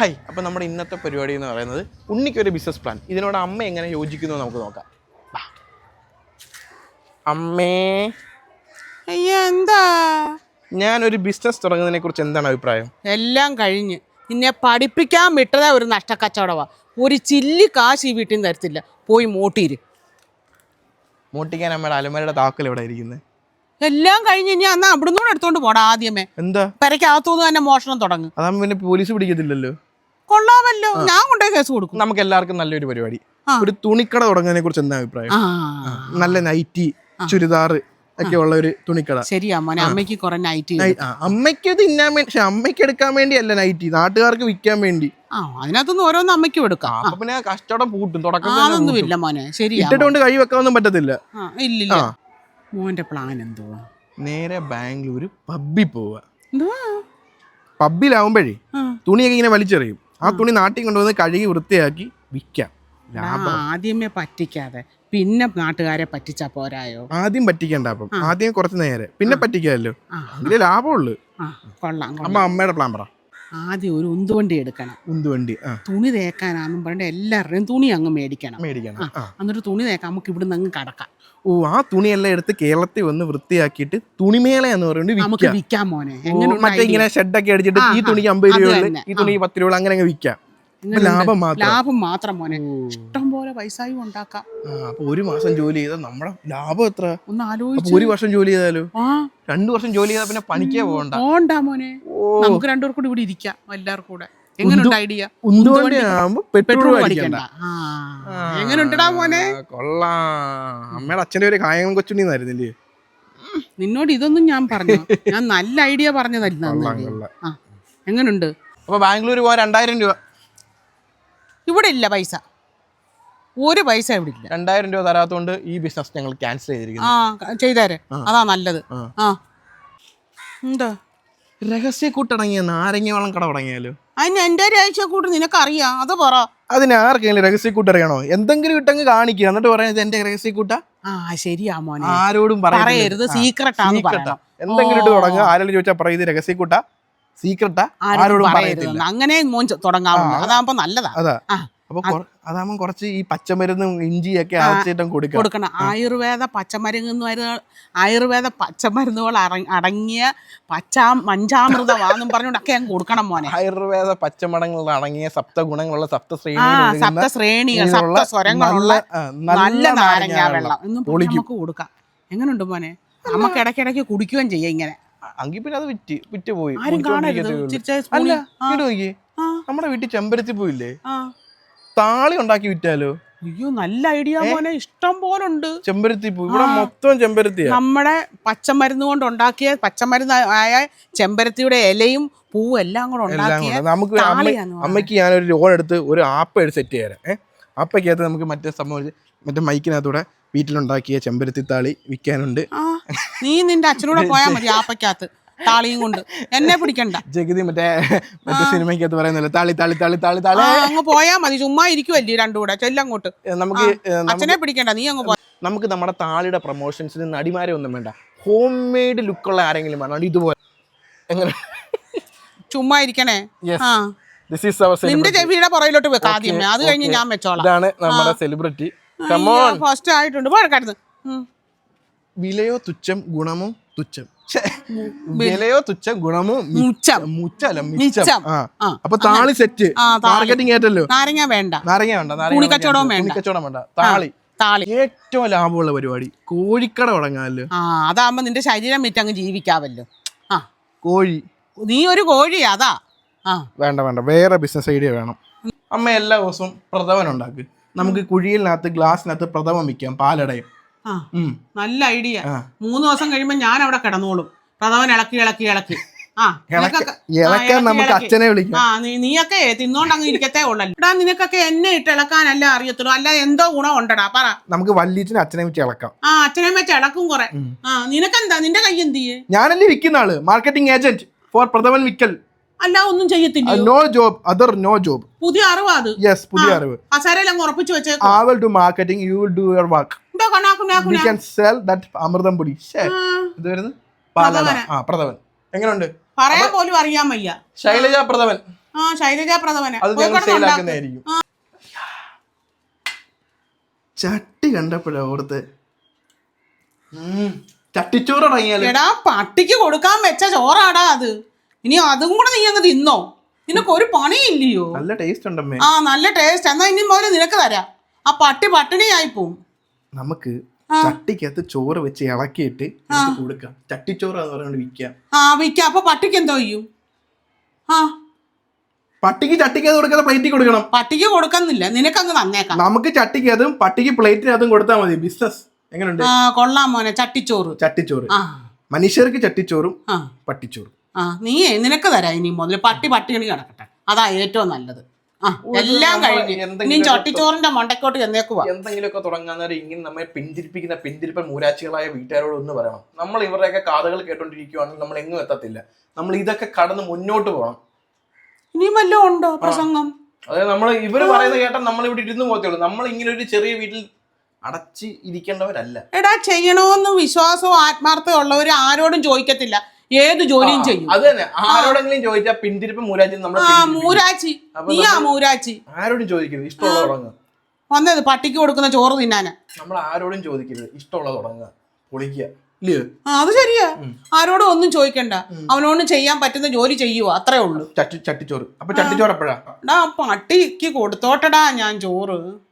High അപ്പോൾ നമ്മുടെ ഇന്നത്തെ പരിപാടി എന്ന് പറയുന്നത് ഉണ്ണിക്കൊരു ബിസിനസ് പ്ലാൻ ഇതിനോട് അമ്മ എങ്ങനെ യോജിക്കുന്നു നമുക്ക് നോക്കാം. അമ്മേ. അയ്യോ എന്താ? ഞാനൊരു ബിസിനസ് തുടങ്ങുന്നതിനെ കുറിച്ച് എന്താണ് അഭിപ്രായം? എല്ലാം കഴിഞ്ഞ് നിന്നെ പഠിപ്പിക്കാൻ വിട്ടതാ ഒരു നഷ്ടക്കച്ചവടവാ. ഒരു ചില്ലി കാശ് ഈ വീട്ടിൽ നിന്ന് തരത്തില്ല. പോയി മോട്ടീര് മോട്ടിക്കാൻ അമ്മയുടെ അലമരയുടെ താക്കൽ ഇവിടെ ഇരിക്കുന്നത് എല്ലാം കഴിഞ്ഞ് ഇനി അന്ന് അവിടുന്ന് കൂടെ എടുത്തോണ്ട് പോടാ ആദ്യമേ. എന്താ? പെരക്കകത്തുനിന്ന് തന്നെ മോഷണം തുടങ്ങും. അതാ പിന്നെ പോലീസ് പിടിക്കത്തില്ലല്ലോ. കൊള്ളാമല്ലോ. ഞാൻ കൊണ്ടുപോയി കേസ് കൊടുക്കും. നമുക്ക് എല്ലാവർക്കും നല്ലൊരു പരിപാടി. ഒരു തുണിക്കട തുടങ്ങുന്നതിനെ കുറിച്ച് എന്താ അഭിപ്രായം? നല്ല നൈറ്റി ചുരിദാർ ഒക്കെ ഉള്ള ഒരു തുണിക്കട. ശരിയാ മോനെ അമ്മയ്ക്ക് കുറെ നൈറ്റി അമ്മയ്ക്ക് തിന്നാൻ വേണ്ടി പക്ഷെ അമ്മയ്ക്ക് എടുക്കാൻ വേണ്ടിയല്ല നൈറ്റി. നാട്ടുകാർക്ക് വിൽക്കാൻ വേണ്ടി. ആ അതിനകത്തുനിന്ന് ഓരോന്ന് അമ്മയ്ക്കും എടുക്കാം. അപ്പൊ പിന്നെ കഷ്ടം പൂട്ടും. തുടക്കം അതൊന്നും ഇല്ല മോനെ ശരിയാ ഇട്ടിട്ടുകൊണ്ട് കൈ വെക്കാനൊന്നും പറ്റത്തില്ല. ഇല്ലില്ല. മോന്റെ പ്ലാൻ എന്തുവാ? നേരെ ബാംഗ്ലൂർ പബ്ബിൽ പോവുക. പബ്ബിലാവുമ്പോഴേ. തുണിയൊക്കെ ഇങ്ങനെ വലിച്ചെറിയും. ആ തുണി നാട്ടിൽ കൊണ്ടുവന്ന് കഴുകി വൃത്തിയാക്കി വിൽക്കാം. ആദ്യമേ പറ്റിക്കാതെ. പിന്നെ നാട്ടുകാരെ പറ്റിച്ചാ പോരായോ? ആദ്യം പറ്റിക്കണ്ട അപ്പം. ആദ്യം കുറച്ച് നേരെ. പിന്നെ പറ്റിക്കാമല്ലോ. ആ. അതിൽ ലാഭമുള്ളു. കൊള്ളാം അമ്മ അമ്മയുടെ പ്ലാൻ പറ. ആദ്യം ഒരു ഉന്തുവണ്ടി എടുക്കണം. ഉന്തുവണ്ടി തുണി തേക്കാനാന്നും പറഞ്ഞ എല്ലാവരുടെയും തുണി അങ്ങ് മേടിക്കണം. മേടിക്കണം എന്നിട്ട് തുണി തേക്കാൻ നമുക്ക് ഇവിടുന്ന് അങ്ങ് കടക്കാം. ഓ ആ തുണിയെല്ലാം എടുത്ത് കേരളത്തിൽ വന്ന് വൃത്തിയാക്കിയിട്ട് തുണിമേള എന്ന് പറയുന്നത് നമുക്ക് വിൽക്കാം മോനെ. മറ്റേ? ഇങ്ങനെ ഷെഡൊക്കെ അടിച്ചിട്ട് ഈ തുണി തുണിക്ക് അമ്പത് രൂപ ഈ തുണി പത്ത് രൂപ അങ്ങനെ അങ്ങ് വിൽക്കാം? ലാഭം മാത്രം. ലാഭം മാത്രം മോനെ. ഇഷ്ടം പോലെ പൈസയും ഉണ്ടാക്കാം. ഒരു മാസം ജോലി ചെയ്താൽ നമ്മുടെ ലാഭം എത്ര? ഒന്ന് ആലോചിച്ച് ഒരു വർഷം ജോലി ചെയ്താലോ? രണ്ടു വർഷം ജോലി ചെയ്താൽ പിന്നെ പണിക്കേ പോകണ്ട. പോണ്ട മോനെ. നമുക്ക് രണ്ടുപേർ കൂടി ഇവിടെ ഇരിക്കാം എല്ലാവർക്കും കൂടെ. എങ്ങനെയുണ്ട് ഐഡിയ പെട്രോൾ അടിക്കണ്ട. അടിക്കണ്ട. ആ എങ്ങനെയുണ്ടടാ മോനെ? ആ, കൊള്ളാം. അമ്മയുടെ അച്ഛന്റെ ഒരു കായം കൊച്ചുണ്ണിന്നായിരുന്നില്ലേ നിന്നോട് ഇതൊന്നും ഞാൻ പറഞ്ഞു? ഞാൻ നല്ല ഐഡിയ പറഞ്ഞതല്ല എങ്ങനുണ്ട്? അപ്പൊ ബാംഗ്ലൂർ പോവാൻ രണ്ടായിരം രൂപ. ഇവിടെ ഇല്ല പൈസ. ഒരു പൈസ ഇവിടെ ഇല്ല രണ്ടായിരം രൂപ തരാത്തോണ്ട് ഈ ബിസിനസ് ഞങ്ങൾ ക്യാൻസൽ ചെയ്തിരിക്കുന്നു. ആ ചെയ്തേരെ. അതാ നല്ലത്. ആ. എന്താ? രഹസ്യ കൂട്ടടങ്ങിയ നാരങ്ങ വളം കട തുടങ്ങിയാലോ? അതിന് എന്റെ രഹസ്യ കൂട്ട് നിനക്കറിയാം. അത് പറ. അതിന് ആർക്കെങ്കിലും രഹസ്യ കൂട്ട് അറിയണോ? എന്തെങ്കിലും ഇട്ടങ്ങ് കാണിക്കുക എന്നിട്ട് പറയുന്നത് എന്റെ രഹസ്യ കൂട്ട? ആ ശരിയാ മോനെ. ആരോടും പറയരുത്. സീക്രട്ട് സീക്രട്ടാ പറയണം. എന്തെങ്കിലും ഇട്ട് തുടങ്ങുക. ആരെങ്കിലും ചോദിച്ചാൽ പറയും ഇത് രഹസ്യ കൂട്ട? സീക്രട്ടാ? ആരോടും പറയരുത് അങ്ങനെ മോൻ തുടങ്ങാവുള്ളൂ അതാകുമ്പോ നല്ലതാ. അതാ. അപ്പൊ കൊറ- അതാകുമ്പോ കുറച്ച് ഈ പച്ചമരുന്നും ഇഞ്ചിയൊക്കെ ഒക്കെ കൊടുക്കാം. കൊടുക്കണം. ആയുർവേദ പച്ചമരുന്ന് ആയുർവേദ പച്ചമരുന്നുകൾ അടങ്ങിയ പച്ചാ മഞ്ചാമൃതമാണെന്നും പറഞ്ഞുകൊണ്ടൊക്കെ അങ്ങ് കൊടുക്കണം മോനെ. ആയുർവേദ പച്ചമടങ്ങൾ അടങ്ങിയ സപ്ത ഗുണങ്ങളുള്ള സപ്ത ശ്രേണി സപ്ത ശ്രേണികൾ സപ്ത സ്വരങ്ങളുള്ള നല്ല- നാരങ്ങ വെള്ളം. എന്നും നമുക്ക് കൊടുക്കാം. എങ്ങനെയുണ്ട് മോനെ? നമുക്ക് ഇടയ്ക്കിടയ്ക്ക് കുടിക്കുകയും ചെയ്യാം ഇങ്ങനെ. അങ്കിൽ പിന്നെ അത് വിറ്റ് വിറ്റ് പോയി. അല്ല ഇങ്ങോട്ട് നമ്മുടെ വീട്ടിൽ ചെമ്പരത്തി പോയില്ലേ. താളി ഉണ്ടാക്കി വിറ്റാലോ? അയ്യോ നല്ല ഐഡിയ മോനെ. ഇഷ്ടം പോലെ ഉണ്ട്. ചെമ്പരത്തി പൂ. ഇവിടെ മൊത്തം ചെമ്പരത്തി നമ്മുടെ പച്ചമരുന്ന് കൊണ്ട് ഉണ്ടാക്കിയ പച്ചമരുന്ന് ആയ ചെമ്പരത്തിയുടെ ഇലയും പൂവും എല്ലാം കൂടെ ഉണ്ടാക്കിയ നമുക്ക്. അമ്മയ്ക്ക് ഞാനൊരു ലോൺ എടുത്ത് ഒരു ആപ്പ് എടുത്ത് സെറ്റ് ചെയ്യാം ഏഹ് ആപ്പയ്ക്കകത്ത് നമുക്ക് മറ്റേ സംഭവം മറ്റേ മൈക്കിനകത്തൂടെ വീട്ടിലുണ്ടാക്കിയ ചെമ്പരത്തി താളി വിൽക്കാനുണ്ട്. ആ നീ നിന്റെ അച്ഛനൂടെ പോയാൽ മതി ആപ്പയ്ക്കകത്ത് താളിയും കൊണ്ട്. എന്നെ പിടിക്കണ്ട. ജഗതി മറ്റേ മറ്റേ സിനിമയ്ക്കകത്ത് പറയുന്നില്ല താളി താളി താളി താളി താളി. ആ, അങ്ങ് പോയാ മതി ചുമ്മാ ഇരിക്കുമല്ലേ രണ്ടും കൂടെ ചെല്ലങ്ങോട്ട് ഏ, നമുക്ക് ഏ, നമുക്ക് അച്ഛനെ പിടിക്കണ്ട നീ അങ്ങ് പോ. നമുക്ക് നമ്മുടെ താളിയുടെ പ്രൊമോഷൻസിന് നടിമാരെ ഒന്നും വേണ്ട. ഹോം മെയ്ഡ് ലുക്കുള്ള ആരെങ്കിലും വേണം. ഇതുപോലെ. എങ്ങനെ? ചുമ്മാ ഇരിക്കണേ. Yes. ആ. ദിസ് ഈസ് അവർ നിന്റെ ചെവിയുടെ പുറയിലോട്ട് വെക്ക് ആദ്യമേ. അത് കഴിഞ്ഞ് ഞാൻ വെച്ചോളാം. ഇതാണ് നമ്മുടെ സെലിബ്രിറ്റി കമോൺ ഫസ്റ്റ് ആയിട്ടുണ്ട്. പോഴക്കാരുന്ന് വിലയോ തുച്ഛം ഗുണമോ തുച്ഛം? വിലയോ തുച്ഛം ഗുണമോ മുച്ചല്ല മിച്ചം. അപ്പൊ താളി സെറ്റ് മാർക്കറ്റിംഗ് ഏറ്റല്ലോ. നാരങ്ങ വേണ്ട. നാരങ്ങ വേണ്ട നാരങ്ങ കച്ചവടം വേണ്ട. താളി. താളി. ഏറ്റവും ലാഭമുള്ള പരിപാടി. കോഴിക്കട തുടങ്ങാമല്ലോ. ആ അതാകുമ്പോ നിന്റെ ശരീരം വിറ്റ് അങ്ങ് ജീവിക്കാവല്ലോ. ആ. കോഴി. നീ ഒരു കോഴി അതാ. ആ. വേണ്ട വേണ്ട. വേറെ ബിസിനസ് ഐഡിയ വേണം. അമ്മ എല്ലാ ദിവസവും പ്രഥമൻ ഉണ്ടാക്ക്. നമുക്ക് കുഴിയിലിനകത്ത് ഗ്ലാസ്സിനകത്ത് പ്രഥമം വെക്കാം പാലടയും. ആ നല്ല ഐഡിയ. മൂന്ന് ദിവസം കഴിയുമ്പോ ഞാൻ അവിടെ കിടന്നോളും. പ്രഥമൻ ഇളക്കി ഇളക്കി ഇളക്കി. ആ ഇളക്കാൻ നമുക്ക് അച്ഛനെ വിളിക്കാം. ആ നീയൊക്കെ തിന്നോണ്ട് അങ്ങ് ഇരിക്കത്തേ ഉള്ളല്ലോ എടാ നിനക്കൊക്കെ എന്നെ ഇട്ട് ഇളക്കാനല്ല അറിയത്തുള്ളൂ. അല്ല എന്തോ ഗുണം ഉണ്ടടാ പറ. നമുക്ക് വല്യച്ഛനെ അച്ഛനെ വെച്ച് ഇളക്കാം. ആ അച്ഛനെ വെച്ച് ഇളക്കും കുറെ. ആ നിനക്കെന്താ? നിന്റെ കൈ എന്ത് ചെയ്യേ? ഞാനല്ലേ വിൽക്കുന്ന ആൾ. മാർക്കറ്റിംഗ് ഏജന്റ് ഫോർ പ്രഥമൻ വിക്കൽ. അല്ല ഒന്നും ചെയ്യത്തില്ല no job other no job പുതിയ അറിവ് അത്. യെസ് പുതിയ അറിവ്. കസേരയിലങ്ങ് ഉറപ്പിച്ചു വെച്ചേക്കും. I will do marketing you will do your work we can sell that Amrutham പൊടി ഇത് വരുന്നത്? പാലട ആ പ്രഥമൻ. എങ്ങനെയുണ്ട് പറയാൻ പോലും അറിയാൻ വയ്യ. ശൈലജ പ്രഥമൻ. ആ ശൈലജ പ്രഥമനെ. അത് ഞങ്ങൾ. സെയിലാക്കുന്നതായിരിക്കും ചട്ടി കണ്ടപ്പോഴാ ഓർത്ത്. ചട്ടിച്ചോറ് അടങ്ങിയാൽ എടാ പട്ടിക്ക് കൊടുക്കാൻ വെച്ച ചോറാടാ അത്. ഇനി അതും കൂടെ നീ അങ്ങ് തിന്നോ. നിനക്ക് ഒരു പണിയില്ലയോ? നല്ല ടേസ്റ്റ് ഉണ്ടമ്മേ. ആ നല്ല ടേസ്റ്റ് എന്നാ ഇനി മോനെ നിനക്ക് തരാം. ആ പട്ടി പട്ടിണിയായി പോവും. നമുക്ക് ചട്ടിക്കകത്ത് ചോറ് വെച്ച് ഇളക്കിയിട്ട് കൊടുക്കാം. ചട്ടിച്ചോറ് എന്ന് പറഞ്ഞുകൊണ്ട് വിൽക്കാം. ആ വിൽക്കാം. അപ്പൊ പട്ടിക്ക് എന്തോ ചെയ്യും? ആ. പട്ടിക്ക് ചട്ടിക്കകത്ത് കൊടുക്കാതെ പ്ലേറ്റിൽ കൊടുക്കണം. പട്ടിക്ക് കൊടുക്കുന്നില്ല. നിനക്കങ്ങ് തന്നേക്കാം. നമുക്ക് ചട്ടിക്കതും പട്ടിക്ക് പ്ലേറ്റിനകത്തും കൊടുത്താൽ മതി. ബിസിനസ് എങ്ങനെയുണ്ട് കൊള്ളാം മോനെ. ചട്ടിച്ചോറ്. ചട്ടിച്ചോറ്. മനുഷ്യർക്ക് ചട്ടിച്ചോറും പട്ടിച്ചോറും. ആ നീ നിനക്ക് തരാം ഇനി മുതൽ. പട്ടി പട്ടിണി കിടക്കട്ടെ. അതാ ഏറ്റവും നല്ലത്. ആ എല്ലാം കഴിഞ്ഞ്. ഇനി ചട്ടിച്ചോറിന്റെ മണ്ടക്കോട്ട് ചെന്നേക്കുവാ. എന്തെങ്കിലുമൊക്കെ തുടങ്ങാൻ നേരം ഇങ്ങനെ നമ്മെ പിന്തിരിപ്പിക്കുന്ന പിന്തിരിപ്പൻ മൂരാച്ചികളായ വീട്ടുകാരോട് ഒന്ന് പറയണം. നമ്മൾ ഇവരുടെയൊക്കെ കാതുകൾ കേട്ടോണ്ടിരിക്കുവാണെങ്കിൽ നമ്മൾ എങ്ങും എത്തത്തില്ല. നമ്മൾ ഇതൊക്കെ കടന്ന് മുന്നോട്ട് പോകണം. ഇനിയും വല്ലതും ഉണ്ടോ പ്രസംഗം? അതായത് നമ്മൾ ഇവർ പറയുന്നത് കേട്ടാൽ നമ്മൾ ഇവിടെ ഇരുന്ന് പോകത്തുള്ളൂ നമ്മൾ ഇങ്ങനെ ഒരു ചെറിയ വീട്ടിൽ അടച്ച് ഇരിക്കേണ്ടവരല്ല. എടാ ചെയ്യണമെന്ന് വിശ്വാസവും ആത്മാർത്ഥവും ഉള്ളവർ ആരോടും ചോദിക്കത്തില്ല. ഏത് ജോലിയും ചെയ്യും. അത് തന്നെ. ആരോടെങ്കിലും ചോദിച്ചാൽ പിന്തിരിപ്പ് മൂരാച്ചി നമ്മൾ ആ മൂരാച്ചി. ആ മൂരാച്ചി. ആരോടും ചോദിക്കരുത്. ഇഷ്ടമുള്ള തുടങ്ങുക വന്നത് പട്ടിക്ക് കൊടുക്കുന്ന ചോറ് തിന്നാന് നമ്മൾ ആരോടും ചോദിക്കരുത്. ഇഷ്ടമുള്ള തുടങ്ങുക. പൊളിക്കുക. അത് ശരിയാ. ആരോടും ഒന്നും ചോദിക്കണ്ട. അവനോട് ചെയ്യാൻ പറ്റുന്ന ജോലി ചെയ്യുവോ? അത്രേ ഉള്ളൂ. ചട്ടി ചട്ടിച്ചോറ്. അപ്പൊ ചട്ടിച്ചോറ് എപ്പോഴാ? പട്ടിക്ക് കൊടുത്തോട്ടടാ ഞാൻ ചോറ്.